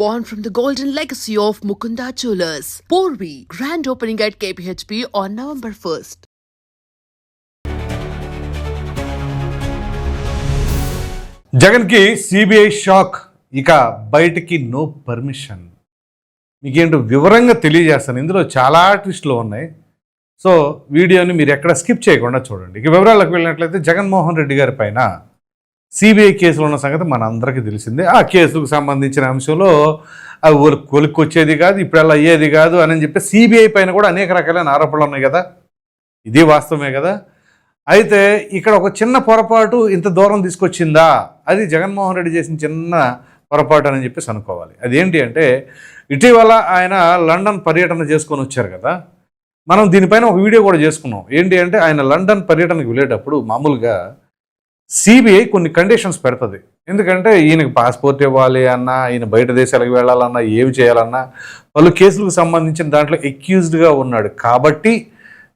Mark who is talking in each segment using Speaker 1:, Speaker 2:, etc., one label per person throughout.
Speaker 1: born from the golden legacy of Mukunda Jewelers. Porvi, grand opening at KPHP on November 1st.
Speaker 2: జగన్కి CBI shock ఇక బయటికి no permission మీకేంటో వివరంగా తెలియజేస్తాను. ఇందులో చాలా ట్విస్ట్లు ఉన్నాయి. సో వీడియోని మీరు ఎక్కడ స్కిప్ చేయకుండా చూడండి. ఇక వివరాలకు వెళ్ళినట్లయితే జగన్మోహన్ రెడ్డి గారి పైన సిబిఐ కేసులు ఉన్న సంగతి మన అందరికీ తెలిసిందే. ఆ కేసుకు సంబంధించిన అంశంలో అవి ఒలి- కొలిక్కొచ్చేది కాదు ఇప్పుడు అయ్యేది కాదు అని చెప్పి సిబిఐ పైన కూడా అనేక రకాలైన ఆరోపణలు ఉన్నాయి కదా. ఇది వాస్తవమే కదా. అయితే ఇక్కడ ఒక చిన్న పొరపాటు ఇంత దూరం తీసుకొచ్చిందా? అది జగన్మోహన్ రెడ్డి చేసిన చిన్న పొరపాటు అని చెప్పేసి అనుకోవాలి. అదేంటి అంటే ఇటీవల ఆయన లండన్ పర్యటన చేసుకొని వచ్చారు కదా. మనం దీనిపైన ఒక వీడియో కూడా చేసుకున్నాం. ఏంటి అంటే ఆయన లండన్ పర్యటనకు వెళ్ళేటప్పుడు మామూలుగా సిబిఐ కొన్ని కండిషన్స్ పెడుతుంది. ఎందుకంటే ఈయనకి పాస్పోర్ట్ ఇవ్వాలి అన్నా ఈయన బయట దేశాలకు వెళ్ళాలన్నా ఏమి చేయాలన్నా పలు కేసులకు సంబంధించిన దాంట్లో ఎక్యూజ్డ్గా ఉన్నాడు. కాబట్టి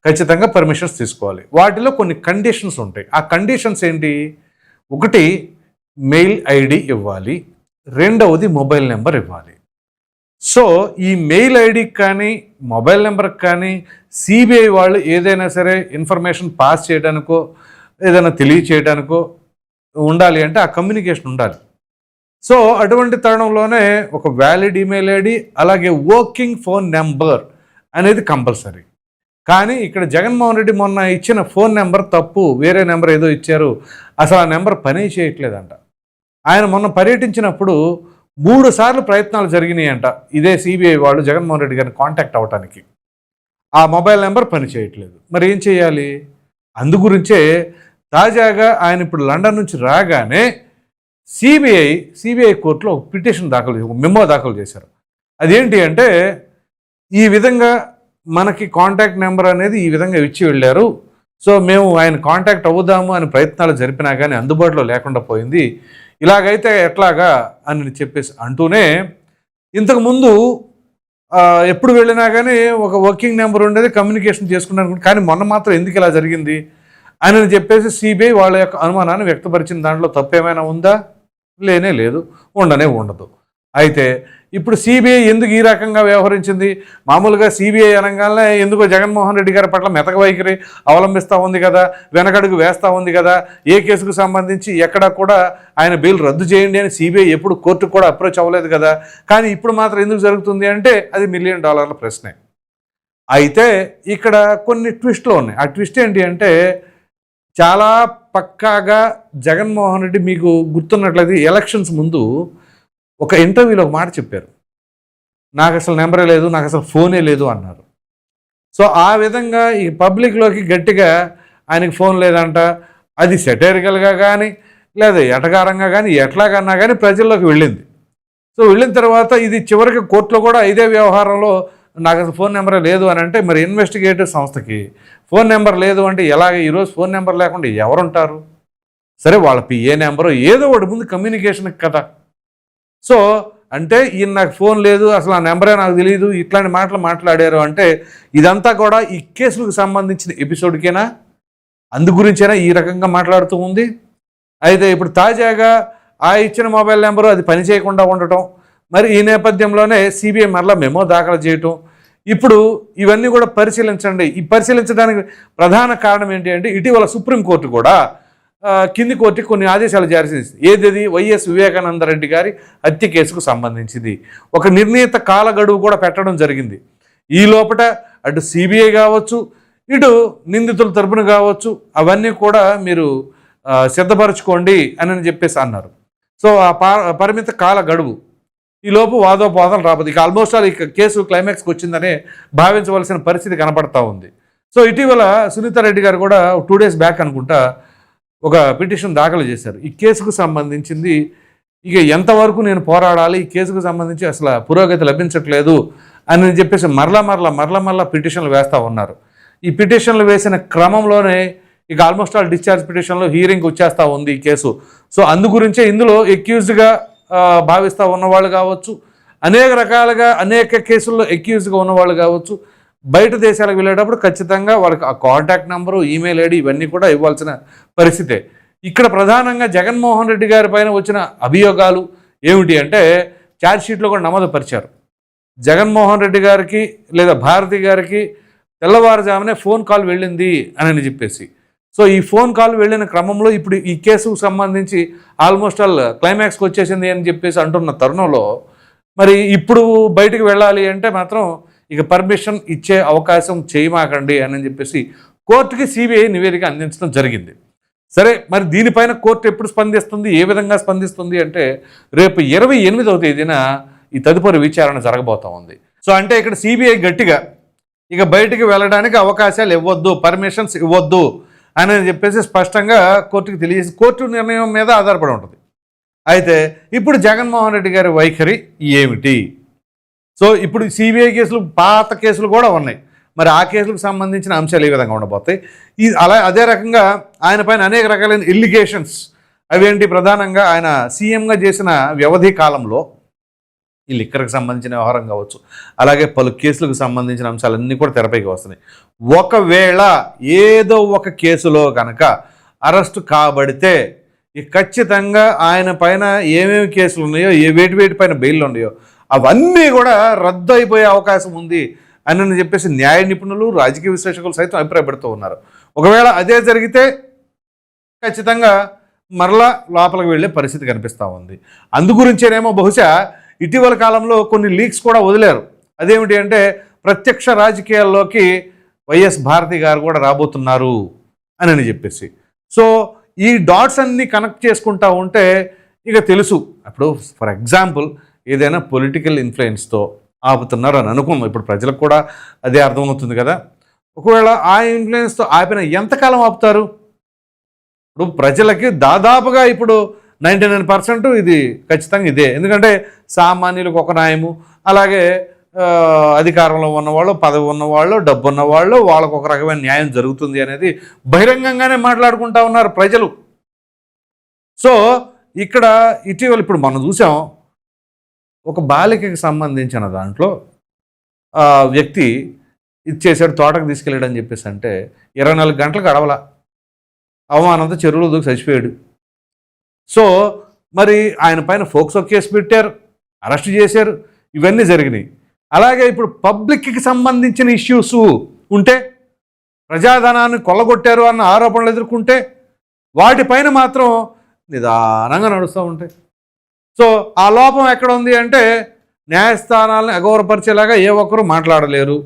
Speaker 2: ఖచ్చితంగా పర్మిషన్స్ తీసుకోవాలి. వాటిలో కొన్ని కండిషన్స్ ఉంటాయి. ఆ కండిషన్స్ ఏంటి? ఒకటి మెయిల్ ఐడి ఇవ్వాలి. రెండవది మొబైల్ నెంబర్ ఇవ్వాలి. సో ఈ మెయిల్ ఐడికి కానీ మొబైల్ నెంబర్కి కానీ సిబిఐ వాళ్ళు ఏదైనా సరే ఇన్ఫర్మేషన్ పాస్ చేయడానికో ఏదైనా తెలియచేయడానికో ఉండాలి అంటే ఆ కమ్యూనికేషన్ ఉండాలి. సో అటువంటి తరుణంలోనే ఒక వ్యాలిడ్ ఈమెయిల్ ఐడి అలాగే వర్కింగ్ ఫోన్ నెంబర్ అనేది కంపల్సరీ కానీ ఇక్కడ జగన్మోహన్ రెడ్డి మొన్న ఇచ్చిన ఫోన్ నెంబర్ తప్పు వేరే నెంబర్ ఏదో ఇచ్చారు అసలు ఆ నెంబర్ పని చేయట్లేదంట. ఆయన మొన్న పర్యటించినప్పుడు మూడు సార్లు ప్రయత్నాలు జరిగినాయంట. ఇదే సిబిఐ వాళ్ళు జగన్మోహన్ రెడ్డి గారిని కాంటాక్ట్ అవ్వటానికి ఆ మొబైల్ నెంబర్ పని చేయట్లేదు. మరి ఏం చేయాలి? అందు గురించే తాజాగా ఆయన ఇప్పుడు లండన్ నుంచి రాగానే సిబిఐ సిబిఐ కోర్టులో ఒక పిటిషన్ దాఖలు చేసి- ఒక మెమో దాఖలు చేశారు. అదేంటి అంటే ఈ విధంగా మనకి కాంటాక్ట్ నెంబర్ అనేది ఈ విధంగా ఇచ్చి వెళ్ళారు. సో మేము ఆయన కాంటాక్ట్ అవుదాము అని ప్రయత్నాలు జరిపినా కానీ అందుబాటులో లేకుండా పోయింది. ఇలాగైతే ఎట్లాగా అని చెప్పేసి అంటూనే ఇంతకుముందు ఎప్పుడు వెళ్ళినా కానీ ఒక వర్కింగ్ నెంబర్ ఉండేది కమ్యూనికేషన్ చేసుకున్నాను కానీ మొన్న మాత్రం ఎందుకు ఇలా జరిగింది? అని చెప్పేసి సిబిఐ వాళ్ళ యొక్క అనుమానాన్ని వ్యక్తపరిచిన దాంట్లో తప్పేమైనా ఉందా? లేనే లేదు. ఉండనే ఉండదు. అయితే ఇప్పుడు సిబిఐ ఎందుకు ఈ రకంగా వ్యవహరించింది? మామూలుగా సిబిఐ అనగానే ఎందుకో జగన్మోహన్ రెడ్డి గారి పట్ల మెతక వైఖరి అవలంబిస్తూ ఉంది కదా వెనకడుగు వేస్తూ ఉంది కదా ఏ కేసుకు సంబంధించి ఎక్కడ కూడా ఆయన బెయిల్ రద్దు చేయండి అని సిబిఐ ఎప్పుడు కోర్టుకు కూడా అప్రోచ్ అవ్వలేదు కదా. కానీ ఇప్పుడు మాత్రం ఎందుకు జరుగుతుంది అంటే అది మిలియన్ డాలర్ల ప్రశ్నే. అయితే ఇక్కడ కొన్ని ట్విస్ట్లు ఉన్నాయి. ఆ ట్విస్ట్ ఏంటి అంటే చాలా పక్కాగా జగన్మోహన్ రెడ్డి మీకు గుర్తున్నట్లయితే ఎలక్షన్స్ ముందు ఒక ఇంటర్వ్యూలో ఒక మాట చెప్పారు. నాకు అసలు నెంబరే లేదు నాకు అసలు ఫోనే లేదు అన్నారు. సో ఆ విధంగా ఈ పబ్లిక్లోకి గట్టిగా ఆయనకి ఫోన్ లేదంట. అది సెటరికల్గా కానీ లేదా ఎటకారంగా కానీ ఎట్లాగన్నా కానీ ప్రజల్లోకి వెళ్ళింది. సో వెళ్ళిన తర్వాత ఇది చివరికి కోర్టులో కూడా ఇదే వ్యవహారంలో నాకు అసలు ఫోన్ నెంబర్ లేదు అని అంటే మరి ఇన్వెస్టిగేటివ్ సంస్థకి ఫోన్ నెంబర్ లేదు అంటే ఎలాగ ఈరోజు ఫోన్ నెంబర్ లేకుండా ఎవరుంటారు? సరే వాళ్ళ పిఏ నెంబరు ఏదో ఒకటి ముందు కమ్యూనికేషన్కి కదా. సో అంటే ఈయన నాకు ఫోన్ లేదు అసలు ఆ నెంబరే నాకు తెలియదు ఇట్లాంటి మాటలు మాట్లాడారు అంటే ఇదంతా కూడా ఈ కేసులకు సంబంధించిన ఎపిసోడ్కేనా? అందు గురించేనా ఈ రకంగా మాట్లాడుతూ ఉంది? అయితే ఇప్పుడు తాజాగా ఆ ఇచ్చిన మొబైల్ నెంబరు అది పని చేయకుండా ఉండటం మరి ఈ నేపథ్యంలోనే సిబిఐ మరలా మెమో దాఖలు చేయటం. ఇప్పుడు ఇవన్నీ కూడా పరిశీలించండి. ఈ పరిశీలించడానికి ప్రధాన కారణం ఏంటి అంటే ఇటీవల సుప్రీంకోర్టు కూడా కింది కోర్టుకి కొన్ని ఆదేశాలు జారీ చేసింది. ఏది వైఎస్ వివేకానంద రెడ్డి గారి హత్య కేసుకు సంబంధించింది. ఒక నిర్ణీత కాల గడువు కూడా పెట్టడం జరిగింది. ఈ లోపట అటు సిబిఐ కావచ్చు ఇటు నిందితుల తరపున కావచ్చు అవన్నీ కూడా మీరు సిద్ధపరచుకోండి అని చెప్పేసి అన్నారు. సో ఆ పరిమిత కాల గడువు ఈ లోపు రాబోదు. ఇక ఆల్మోస్ట్ ఆల్ ఇక కేసు క్లైమాక్స్కి వచ్చిందనే భావించవలసిన పరిస్థితి కనపడతా ఉంది. సో ఇటీవల సునీతారెడ్డి గారు కూడా టూ డేస్ బ్యాక్ అనుకుంటా ఒక పిటిషన్ దాఖలు చేశారు. ఈ కేసుకు సంబంధించింది ఇక ఎంతవరకు నేను పోరాడాలి? ఈ కేసుకు సంబంధించి అసలు పురోగతి లభించట్లేదు అని చెప్పేసి మరలా మరలా మరలా మరలా పిటిషన్లు వేస్తూ ఉన్నారు. ఈ పిటిషన్లు వేసిన క్రమంలోనే ఇక ఆల్మోస్ట్ ఆల్ డిశ్చార్జ్ పిటిషన్లో హీరింగ్ వచ్చేస్తూ ఉంది ఈ కేసు. సో అందు గురించే ఇందులో ఎక్యూజ్డ్గా భావిస్తూ ఉన్నవాళ్ళు కావచ్చు అనేక రకాలుగా అనేక కేసుల్లో ఎక్యూజ్గా ఉన్నవాళ్ళు కావచ్చు బయట దేశాలకు వెళ్ళేటప్పుడు ఖచ్చితంగా వాళ్ళకి ఆ కాంటాక్ట్ నెంబరు ఈమెయిల్ ఐడి ఇవన్నీ కూడా ఇవ్వాల్సిన పరిస్థితే. ఇక్కడ ప్రధానంగా జగన్మోహన్ రెడ్డి గారి పైన వచ్చిన అభియోగాలు ఏమిటి అంటే ఛార్జ్షీట్లో కూడా నమోదు పరిచారు జగన్మోహన్ రెడ్డి గారికి లేదా భారతి గారికి తెల్లవారుజామునే ఫోన్ కాల్ వెళ్ళింది అని చెప్పేసి. సో ఈ ఫోన్ కాల్ వెళ్ళిన క్రమంలో ఇప్పుడు ఈ కేసుకు సంబంధించి ఆల్మోస్ట్ ఆల్ క్లైమాక్స్కి వచ్చేసింది అని చెప్పేసి అంటున్న తరుణంలో మరి ఇప్పుడు బయటికి వెళ్ళాలి అంటే మాత్రం ఇక పర్మిషన్ ఇచ్చే అవకాశం చేయమాకండి అని చెప్పేసి కోర్టుకి సిబిఐ నివేదిక అందించడం జరిగింది. సరే మరి దీనిపైన కోర్టు ఎప్పుడు స్పందిస్తుంది? ఏ విధంగా స్పందిస్తుంది అంటే రేపు ఇరవై ఎనిమిదవ తేదీన ఈ తదుపరి విచారణ జరగబోతా ఉంది. సో అంటే ఇక్కడ సిబిఐ గట్టిగా ఇక బయటికి వెళ్ళడానికి అవకాశాలు ఇవ్వద్దు పర్మిషన్స్ ఇవ్వద్దు అని చెప్పేసి స్పష్టంగా కోర్టుకి తెలియజేసి కోర్టు నిర్ణయం మీద ఆధారపడి ఉంటుంది. అయితే ఇప్పుడు జగన్మోహన్ రెడ్డి గారి వైఖరి ఏమిటి? సో ఇప్పుడు సిబిఐ కేసులు పాత కేసులు కూడా ఉన్నాయి. మరి ఆ కేసులకు సంబంధించిన అంశాలు ఏ విధంగా ఉండబోతాయి? ఈ అలా అదే రకంగా ఆయన పైన అనేక రకాలైన ఇల్లిగేషన్స్ అవేంటి ప్రధానంగా ఆయన సీఎంగా చేసిన వ్యవధి కాలంలో ఈ లిక్కర్కి సంబంధించిన వ్యవహారం కావచ్చు అలాగే పలు కేసులకు సంబంధించిన అంశాలన్నీ కూడా తెరపైకి వస్తున్నాయి. ఒకవేళ ఏదో ఒక కేసులో కనుక అరెస్ట్ కాబడితే ఈ ఖచ్చితంగా ఆయన పైన ఏమేమి కేసులు ఉన్నాయో ఏ వేటి వేటి పైన బెయిల్ ఉన్నాయో అవన్నీ కూడా రద్దు అయిపోయే అవకాశం ఉంది అని చెప్పేసి న్యాయ నిపుణులు రాజకీయ విశ్లేషకులు సైతం అభిప్రాయపడుతూ ఉన్నారు. ఒకవేళ అదే జరిగితే ఖచ్చితంగా మరలా లోపలికి వెళ్ళే పరిస్థితి కనిపిస్తూ ఉంది. అందు గురించేనేమో బహుశా ఇటీవల కాలంలో కొన్ని లీక్స్ కూడా వదిలేరు. అదేమిటి అంటే ప్రత్యక్ష రాజకీయాల్లోకి వైఎస్ భారతి గారు కూడా రాబోతున్నారు అని అని చెప్పేసి. సో ఈ డాట్స్ అన్నీ కనెక్ట్ చేసుకుంటా ఉంటే ఇక తెలుసు. అప్పుడు ఫర్ ఎగ్జాంపుల్ ఏదైనా పొలిటికల్ ఇన్ఫ్లుయెన్స్తో ఆపుతున్నారు అని అనుకున్నాం ఇప్పుడు ప్రజలకు కూడా అదే అర్థమవుతుంది కదా. ఒకవేళ ఆ ఇన్ఫ్లుయెన్స్తో ఆపిన ఎంతకాలం ఆపుతారు? ఇప్పుడు ప్రజలకి దాదాపుగా ఇప్పుడు నైంటీ నైన్ పర్సెంట్ ఇది ఖచ్చితంగా ఇదే. ఎందుకంటే సామాన్యులకు ఒక న్యాయము అలాగే అధికారంలో ఉన్నవాళ్ళు పదవి ఉన్నవాళ్ళు డబ్బు ఉన్నవాళ్ళు వాళ్ళకు ఒక రకమైన న్యాయం జరుగుతుంది అనేది బహిరంగంగానే మాట్లాడుకుంటా ఉన్నారు ప్రజలు. సో ఇక్కడ ఇటీవల ఇప్పుడు మనం చూసాం ఒక బాలికకి సంబంధించిన దాంట్లో వ్యక్తి ఇచ్చేసాడు చేశాడు తోటకు తీసుకెళ్ళాడని చెప్పేసి అంటే ఇరవై నాలుగు గంటలకు అడవల. అవమానంతో చెరువులో దూకి చచ్చిపోయాడు. సో మరి ఆయన పైన ఫోక్సో కేసు పెట్టారు అరెస్ట్ చేశారు ఇవన్నీ జరిగినాయి. అలాగే ఇప్పుడు పబ్లిక్కి సంబంధించిన ఇష్యూస్ ఉంటే ప్రజాధనాన్ని కొల్లగొట్టారు అన్న ఆరోపణలు ఎదుర్కొంటే వాటిపైన మాత్రం నిదానంగా నడుస్తూ ఉంటాయి. సో ఆ లోపం ఎక్కడ ఉంది అంటే న్యాయస్థానాలను అగౌరపరిచేలాగా ఏ ఒక్కరు మాట్లాడలేరు.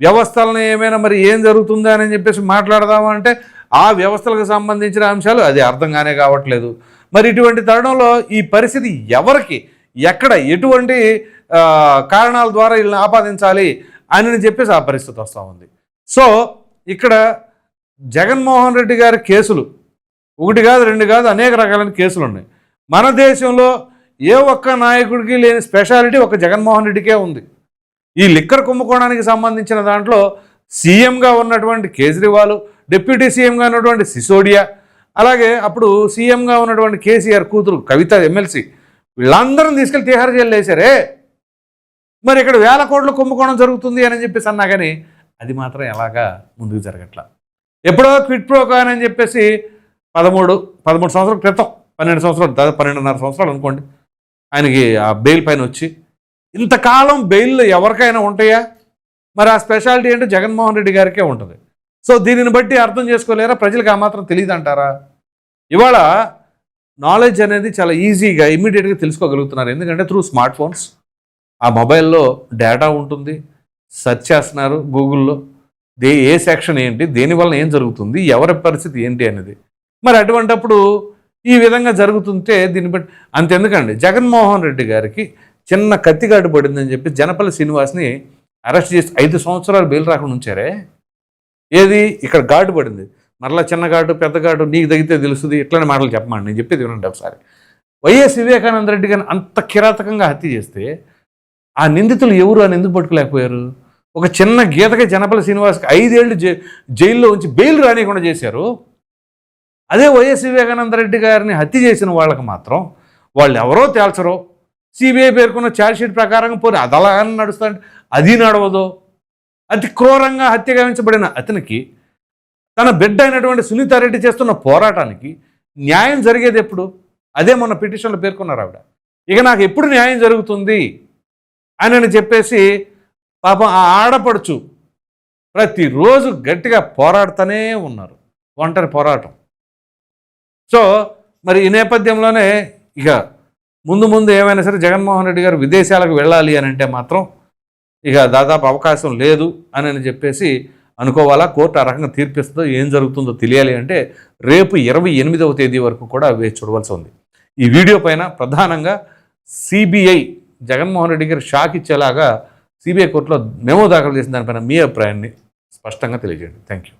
Speaker 2: వ్యవస్థలను ఏమైనా మరి ఏం జరుగుతుందా అని చెప్పేసి మాట్లాడదామంటే ఆ వ్యవస్థలకు సంబంధించిన అంశాలు అది అర్థంగానే కావట్లేదు. మరి ఇటువంటి తరుణంలో ఈ పరిస్థితి ఎవరికి ఎక్కడ ఎటువంటి కారణాల ద్వారా వీళ్ళని ఆపాదించాలి అని చెప్పేసి ఆ పరిస్థితి వస్తూ ఉంది. సో ఇక్కడ జగన్మోహన్ రెడ్డి గారి కేసులు ఒకటి కాదు రెండు కాదు అనేక రకాలైన కేసులు ఉన్నాయి. మన దేశంలో ఏ ఒక్క నాయకుడికి లేని స్పెషాలిటీ ఒక జగన్మోహన్ రెడ్డికే ఉంది. ఈ లిక్కర్ కుంభకోణానికి సంబంధించిన దాంట్లో సీఎంగా ఉన్నటువంటి కేజ్రీవాల్ డిప్యూటీ సీఎంగా ఉన్నటువంటి సిసోడియా అలాగే అప్పుడు సీఎంగా ఉన్నటువంటి కేసీఆర్ కూతురు కవిత ఎమ్మెల్సీ వీళ్ళందరం తీసుకెళ్ళి తీహార్ జైలు వేశారే. మరి ఇక్కడ వేల కోట్ల కుంభకోణం జరుగుతుంది అని చెప్పేసి అన్నా కానీ అది మాత్రం ఎలాగా ముందుకు జరగట్లా. ఎప్పుడో క్విట్ ప్రోగా అని చెప్పేసి పదమూడు పదమూడు సంవత్సరాల క్రితం పన్నెండు సంవత్సరాలు దాదాపు పన్నెండున్నర సంవత్సరాలు అనుకోండి ఆయనకి ఆ బెయిల్ పైన వచ్చి ఇంతకాలం బెయిల్ ఎవరికైనా ఉంటాయా? మరి ఆ స్పెషాలిటీ అంటే జగన్మోహన్ రెడ్డి గారికే ఉంటుంది. సో దీనిని బట్టి అర్థం చేసుకోలేరా? ప్రజలకు ఆ మాత్రం తెలియదు అంటారా ఇవాళ నాలెడ్జ్ అనేది చాలా ఈజీగా ఇమ్మీడియట్గా తెలుసుకోగలుగుతున్నారు. ఎందుకంటే త్రూ స్మార్ట్ ఫోన్స్ ఆ మొబైల్లో డేటా ఉంటుంది. సెర్చ్ చేస్తున్నారు గూగుల్లో. దే ఏ సెక్షన్ ఏంటి? దేనివల్ల ఏం జరుగుతుంది? ఎవరి పరిస్థితి ఏంటి అనేది. మరి అటువంటప్పుడు ఈ విధంగా జరుగుతుంటే దీన్ని బట్టి అంతెందుకండి. జగన్మోహన్ రెడ్డి గారికి చిన్న కత్తిగాడు పడిందని చెప్పి జనపల్లి శ్రీనివాస్ని అరెస్ట్ చేసి ఐదు సంవత్సరాలు బెయిల్ రాకుండా ఉంచారే? ఏది? ఇక్కడ ఘాటు పడింది. మరలా చిన్న ఘాటు పెద్ద ఘాటు నీకు తగ్గితే తెలుస్తుంది. ఇట్లనే మాటలు చెప్పమండి. నేను చెప్పేది వినండి ఒకసారి. వైఎస్ వివేకానంద రెడ్డి గారిని అంత కిరాతకంగా హత్య చేస్తే ఆ నిందితులు ఎవరు? అని ఎందుకు పట్టుకోలేకపోయారు. ఒక చిన్న గీతకి జనపల శ్రీనివాస్కి ఐదేళ్ళు జై జైల్లో ఉంచి బెయిల్ రానియకుండా చేశారు. అదే వైఎస్ వివేకానంద రెడ్డి గారిని హత్య చేసిన వాళ్ళకి మాత్రం వాళ్ళు ఎవరో తేల్చరో. సిబిఐ పేర్కొన్న ఛార్జ్షీట్ ప్రకారం పోనీ అది అలా నడుస్తుంటే అది నడవదో? అతి క్రూరంగా హత్య గావించబడిన అతనికి తన బిడ్డ అయినటువంటి సునీతారెడ్డి చేస్తున్న పోరాటానికి న్యాయం జరిగేది ఎప్పుడు? అదే మొన్న పిటిషన్లో పేర్కొన్నారు ఆవిడ. ఇక నాకు ఎప్పుడు న్యాయం జరుగుతుంది? అని అని చెప్పేసి పాపం ఆ ఆడపడుచు ప్రతిరోజు గట్టిగా పోరాడుతూనే ఉన్నారు. ఒంటరి పోరాటం. సో మరి ఈ నేపథ్యంలోనే ఇక ముందు ముందు ఏమైనా సరే జగన్మోహన్ రెడ్డి గారు విదేశాలకు వెళ్ళాలి అని అంటే మాత్రం ఇక దాదాపు అవకాశం లేదు అని అని చెప్పేసి అనుకోవాలా? కోర్టు ఆ రకంగా తీర్పిస్తుందో ఏం జరుగుతుందో తెలియాలి అంటే రేపు ఇరవై ఎనిమిదవ తేదీ వరకు కూడా వేచి చూడవలసి ఉంది. ఈ వీడియో పైన ప్రధానంగా సిబిఐ జగన్మోహన్ రెడ్డి గారు షాక్ ఇచ్చేలాగా సిబిఐ కోర్టులో మెమో దాఖలు చేసిన దానిపైన మీ అభిప్రాయాన్ని స్పష్టంగా తెలియజేయండి. Thank you